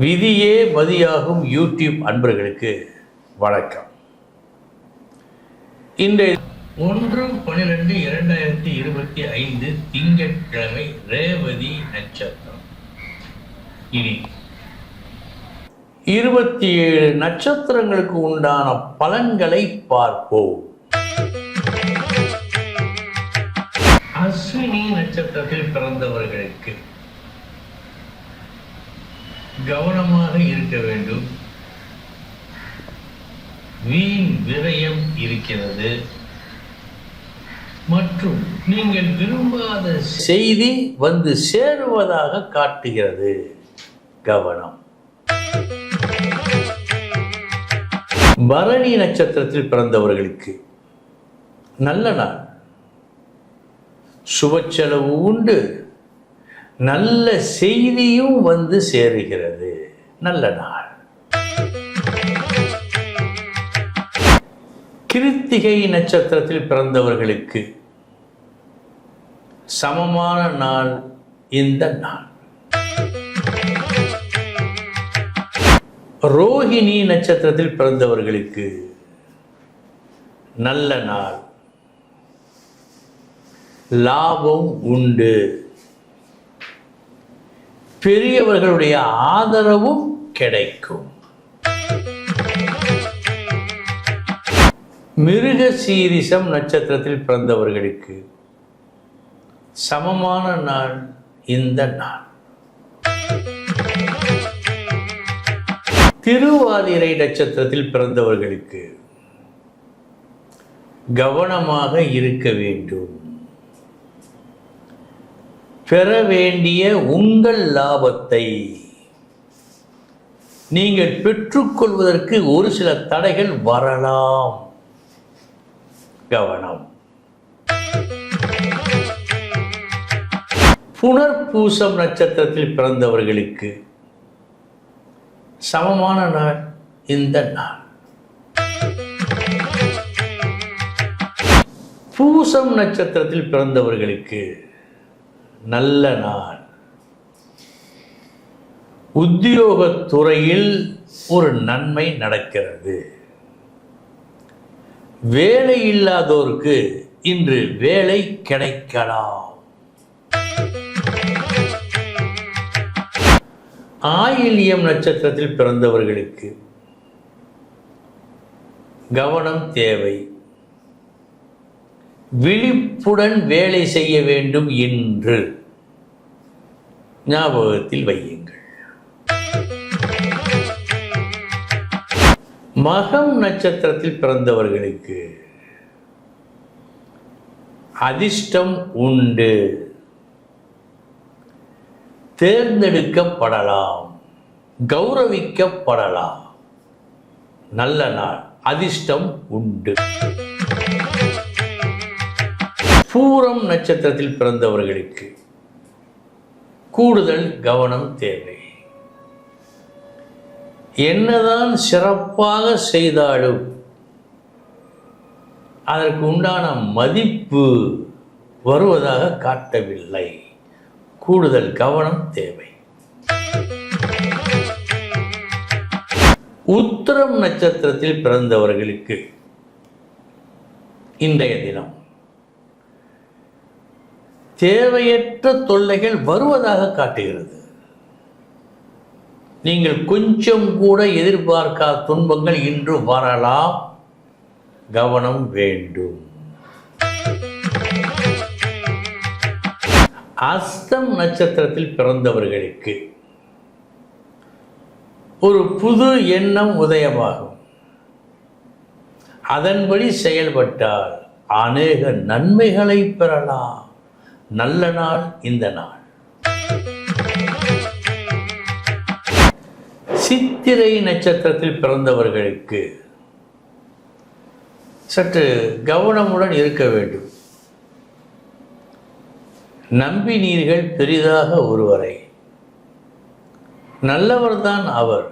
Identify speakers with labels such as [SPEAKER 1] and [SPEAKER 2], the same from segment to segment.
[SPEAKER 1] விதியே மதியாகும் யூடியூப் அன்பர்களுக்கு வணக்கம். இன்றைய ஒன்று பன்னிரெண்டு இரண்டாயிரத்தி இருபத்தி ஐந்து திங்கட்கிழமை ரேவதி நட்சத்திரம். இனி இருபத்தி ஏழு நட்சத்திரங்களுக்கு உண்டான பலன்களை பார்ப்போம். அஸ்வினி நட்சத்திரத்தில் பிறந்தவர்களுக்கு கவனமாக இருக்க வேண்டும். வீண் விரயம் இருக்கிறது. மற்றும் நீங்கள் விரும்பாத செய்தி வந்து சேருவதாக காட்டுகிறது. கவனம். பரணி நட்சத்திரத்தில் பிறந்தவர்களுக்கு நல்ல நாள். சுபச்செலவு உண்டு. நல்ல செய்தியும் வந்து சேருகிறது. நல்ல நாள். கிருத்திகை நட்சத்திரத்தில் பிறந்தவர்களுக்கு சமமான நாள் இந்த நாள். ரோஹிணி நட்சத்திரத்தில் பிறந்தவர்களுக்கு நல்ல நாள். லாபம் உண்டு. பெரியவர்களுடைய ஆதரவும் கிடைக்கும். மிருக சீரிசம் நட்சத்திரத்தில் பிறந்தவர்களுக்கு சமமான நாள் இந்த நாள். திருவாதிரை நட்சத்திரத்தில் பிறந்தவர்களுக்கு கவனமாக இருக்க வேண்டும். பெற வேண்டிய உங்கள் லாபத்தை நீங்கள் பெற்றுக்கொள்வதற்கு ஒரு சில தடைகள் வரலாம். கவனம். புனர்பூசம் நட்சத்திரத்தில் பிறந்தவர்களுக்கு சமமான நாள் இந்த நாள். பூசம் நட்சத்திரத்தில் பிறந்தவர்களுக்கு நல்ல நாள். உத்தியோகத்துறையில் ஒரு நன்மை நடக்கிறது. வேலை இல்லாதோருக்கு இன்று வேலை கிடைக்கலாம். ஆயில்யம் நட்சத்திரத்தில் பிறந்தவர்களுக்கு கவனம் தேவை. விழிப்புடன் வேலை செய்ய வேண்டும் என்று. ஞாபகத்தில் வையுங்கள். மகம் நட்சத்திரத்தில் பிறந்தவர்களுக்கு அதிர்ஷ்டம் உண்டு. தேர்ந்தெடுக்கப்படலாம். கௌரவிக்கப்படலாம். நல்ல நாள். அதிர்ஷ்டம் உண்டு. பூரம் நட்சத்திரத்தில் பிறந்தவர்களுக்கு கூடுதல் கவனம் தேவை. என்னதான் சிறப்பாக செய்தாலும் அதற்கு உண்டான மதிப்பு வருவதாக காட்டவில்லை. கூடுதல் கவனம் தேவை. உத்திரம் நட்சத்திரத்தில் பிறந்தவர்களுக்கு இன்றைய தினம் தேவையற்ற தொல்லைகள் வருவதாக காட்டுகிறது. நீங்கள் கொஞ்சம் கூட எதிர்பார்க்காத துன்பங்கள் இன்று வரலாம். கவனம் வேண்டும். அஸ்தம் நட்சத்திரத்தில் பிறந்தவர்களுக்கு ஒரு புது எண்ணம் உதயமாகும். அதன்படி செயல்பட்டால் அநேக நன்மைகளை பெறலாம். நல்ல நாள் இந்த நாள். சித்திரை நட்சத்திரத்தில் பிறந்தவர்களுக்கு சற்று கவனமுடன் இருக்க வேண்டும். நம்பினீர்கள் பெரிதாக ஒருவரை. நல்லவர்தான் அவர்.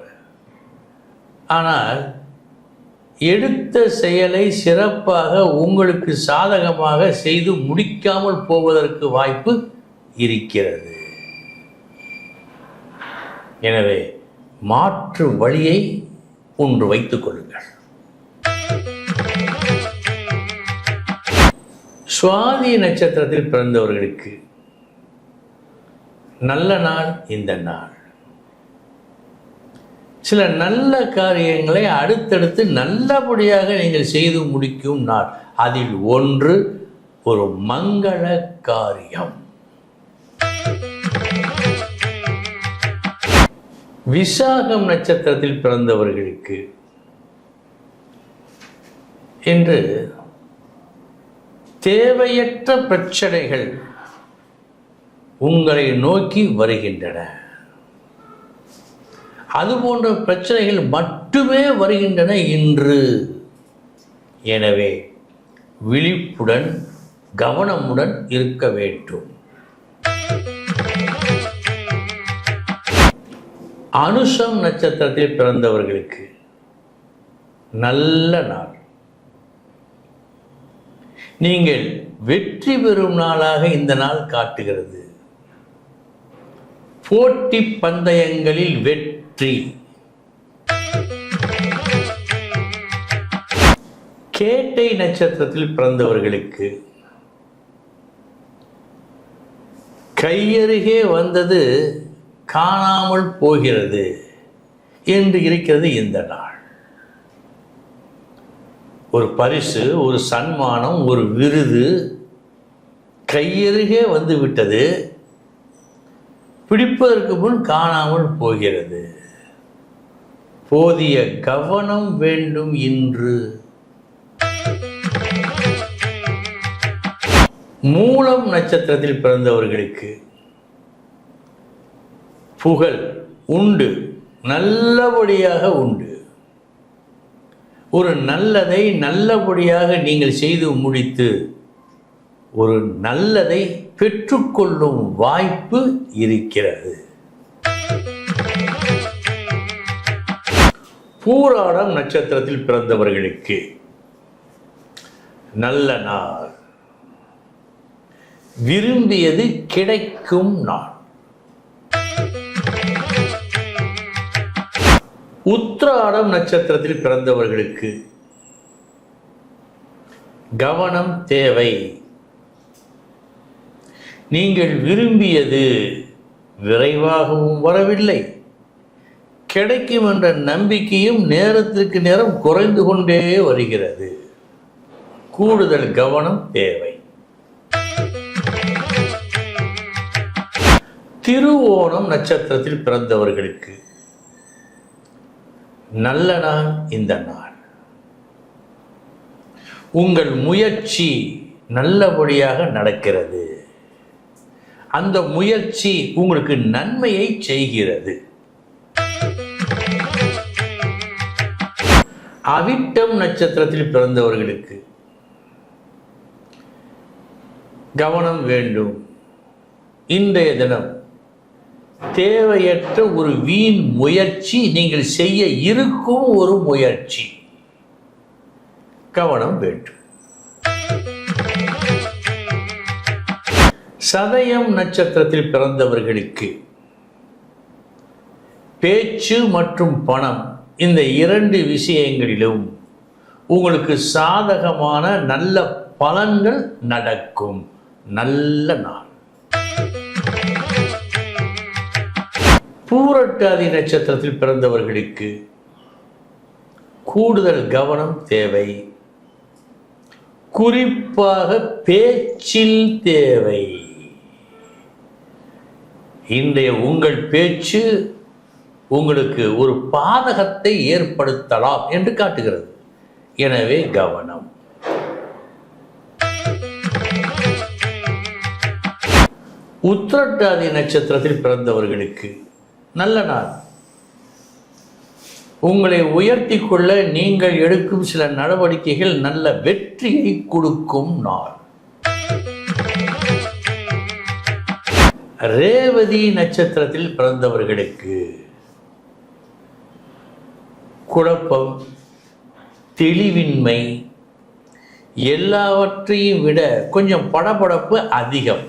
[SPEAKER 1] ஆனால் எடுத்த செயலை சிறப்பாக உங்களுக்கு சாதகமாக செய்து முடிக்காமல் போவதற்கு வாய்ப்பு இருக்கிறது. எனவே மாற்று வழியை ஒன்று வைத்துக் கொள்ளுங்கள். சுவாதி நட்சத்திரத்தில் பிறந்தவர்களுக்கு நல்ல நாள் இந்த நாள். சில நல்ல காரியங்களை அடுத்தடுத்து நல்லபடியாக நீங்கள் செய்து முடிக்கும் நாள் அதில் ஒன்று ஒரு மங்கள காரியம். விசாகம் நட்சத்திரத்தில் பிறந்தவர்களுக்கு இன்று தேவையற்ற பிரச்சனைகள் உங்களை நோக்கி வருகின்றன. அது போன்ற பிரச்சனைகள் மட்டுமே வருகின்றன இன்று. எனவே விழிப்புடன் கவனமுடன் இருக்க வேண்டும். அனுஷம் நட்சத்திரத்தில் பிறந்தவர்களுக்கு நல்ல நாள். நீங்கள் வெற்றி பெறும் நாளாக இந்த நாள் காட்டுகிறது. போட்டி பந்தயங்களில் வெற்றி கேட்டை நட்சத்திரத்தில் பிறந்தவர்களுக்கு கையருகே வந்தது காணாமல் போகிறது என்று இருக்கிறது இந்த நாள். ஒரு பரிசு ஒரு சன்மானம் ஒரு விருது கையருகே வந்து விட்டது. பிடிப்பதற்கு முன் காணாமல் போகிறது. போதிய கவனம் வேண்டும் இன்று. மூலம் நட்சத்திரத்தில் பிறந்தவர்களுக்கு புகழ் உண்டு நல்லபடியாக உண்டு. ஒரு நல்லதை நல்லபடியாக நீங்கள் செய்து முடித்து ஒரு நல்லதை பெற்றுக்கொள்ளும் வாய்ப்பு இருக்கிறது. பூராடம் நட்சத்திரத்தில் பிறந்தவர்களுக்கு நல்ல நாள். விரும்பியது கிடைக்கும் நாள். உத்ராடம் நட்சத்திரத்தில் பிறந்தவர்களுக்கு கவனம் தேவை. நீங்கள் விரும்பியது விரைவாகவும் வரவில்லை. கிடைக்கும் என்ற நம்பிக்கையும் நேரத்திற்கு நேரம் குறைந்து கொண்டே வருகிறது. கூடுதல் கவனம் தேவை. திருவோணம் நட்சத்திரத்தில் பிறந்தவர்களுக்கு நல்ல நாள் இந்த நாள். உங்கள் முயற்சி நல்லபடியாக நடக்கிறது. அந்த முயற்சி உங்களுக்கு நன்மையை செய்கிறது. அவிட்டம் நட்சத்திரத்தில் பிறந்தவர்களுக்கு கவனம் வேண்டும். இன்றைய தினம் தேவையற்ற ஒரு வீண் முயற்சி நீங்கள் செய்ய இருக்கும் ஒரு முயற்சி. கவனம் வேண்டும். சதயம் நட்சத்திரத்தில் பிறந்தவர்களுக்கு பேச்சு மற்றும் பணம் இந்த இரண்டு விஷயங்களிலும் உங்களுக்கு சாதகமான நல்ல பலன்கள் நடக்கும். நல்ல நாள். பூரட்டாதி நட்சத்திரத்தில் பிறந்தவர்களுக்கு கூடுதல் கவனம் தேவை. குறிப்பாக பேச்சில் தேவை. இன்றைய உங்கள் பேச்சு உங்களுக்கு ஒரு பாதகத்தை ஏற்படுத்தலாம் என்று காட்டுகிறது. எனவே கவனம். உத்திரட்டாதி நட்சத்திரத்தில் பிறந்தவர்களுக்கு நல்ல நாள். உங்களை உயர்த்தி கொள்ள நீங்கள் எடுக்கும் சில நடவடிக்கைகள் நல்ல வெற்றியை கொடுக்கும் நாள். ரேவதி நட்சத்திரத்தில் பிறந்தவர்களுக்கு குழப்பம் தெளிவின்மை எல்லாவற்றையும் விட கொஞ்சம் படபடப்பு அதிகம்.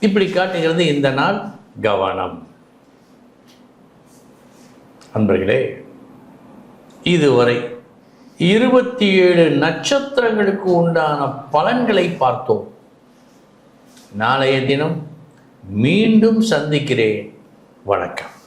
[SPEAKER 1] இப்படி காட்டுகிறது இந்த நாள் கவனம். அன்பர்களே இதுவரை இருபத்தி ஏழு நட்சத்திரங்களுக்கு உண்டான பலன்களை பார்த்தோம். நாளைய தினம் மீண்டும் சந்திக்கிறேன். வணக்கம்.